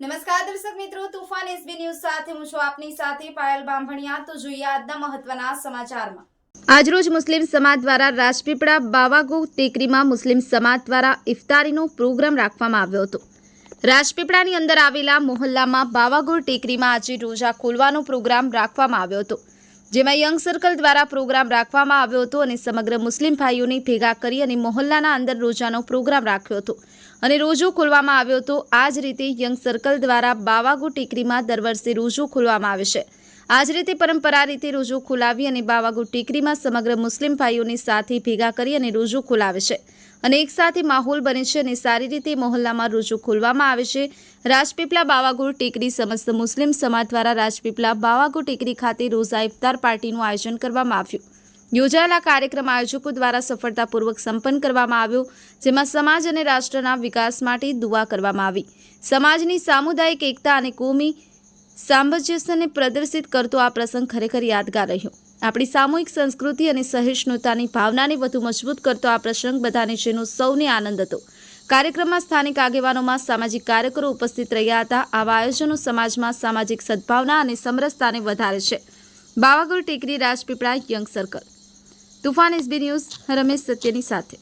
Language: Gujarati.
નમસ્કાર દર્શક મિત્રો, તુફાન એસબી ન્યૂઝ સાથે હું છું આપની સાથે પાયલ બાંભણિયા. તો જોઈએ આજના મહત્વના સમાચારમાં. આજરોજ મુસ્લિમ સમાજ દ્વારા રાજપીપળા બાવાગો ટેકરીમાં મુસ્લિમ સમાજ દ્વારા ઇફતારીનો પ્રોગ્રામ રાખવામાં આવ્યો હતો. રાજપીપળાની અંદર આવેલા મોહલ્લામાં બાવાગોળ ટેકરીમાં આજે રોજા ખોલવાનો પ્રોગ્રામ રાખવામાં આવ્યો હતો. જેમાં યંગ સર્કલ દ્વારા પ્રોગ્રામ રાખવામાં આવ્યો હતો અને સમગ્ર મુસ્લિમ ભાઈઓને ભેગા કરી અને મોહલ્લાના અંદર રોજાનો પ્રોગ્રામ રાખ્યો હતો. અને રોજો ખોલવામાં આવ્યો હતો. આ જ રીતે યંગ સર્કલ દ્વારા બાવાગુ ટેકરીમાં દર વર્ષે રોજો ખોલવામાં આવે છે. આ જ રીતે પરંપરા રીતે રોજો ખોલાવી અને બાવાગુ ટેકરીમાં સમગ્ર મુસ્લિમ ભાઈઓને સાથે ભેગા કરી અને રોજો ખોલાવે છે. અને એક સાથે માહોલ બને છે અને સારી રીતે મોહલ્લામાં રોજો ખોલવામાં આવે છે. રાજપીપળા બાવાગુર ટેકરી સમસ્ત મુસ્લિમ સમાજ દ્વારા રાજપીપળા બાવાગુર ટેકરી ખાતે રોઝા ઇફતાર પાર્ટીનું આયોજન કરવામાં આવ્યું. યોજાયેલા કાર્યક્રમ આયોજકો દ્વારા સફળતાપૂર્વક સંપન્ન કરવામાં આવ્યો, જેમાં સમાજ અને રાષ્ટ્રના વિકાસ માટે દુઆ કરવામાં આવી. સમાજની સામુદાયિક એકતા અને કોમી સામંજસ્યને પ્રદર્શિત કરતો આ પ્રસંગ ખરેખર યાદગાર રહ્યો. આપણી સામૂહિક સંસ્કૃતિ અને સહિષ્ણુતાની ભાવનાને વધુ મજબૂત કરતો આ પ્રસંગ બધાને જેનો સૌને આનંદ હતો. કાર્યક્રમમાં સ્થાનિક આગેવાનોમાં સામાજિક કાર્યકરો ઉપસ્થિત રહ્યા હતા. આવા આયોજનો સમાજમાં સામાજિક સદભાવના અને સમરસતાને વધારે છે. બાવાગોળ ટેકરી Rajpipla young circle. Toofan SB news, Ramesh સત્યની સાથે.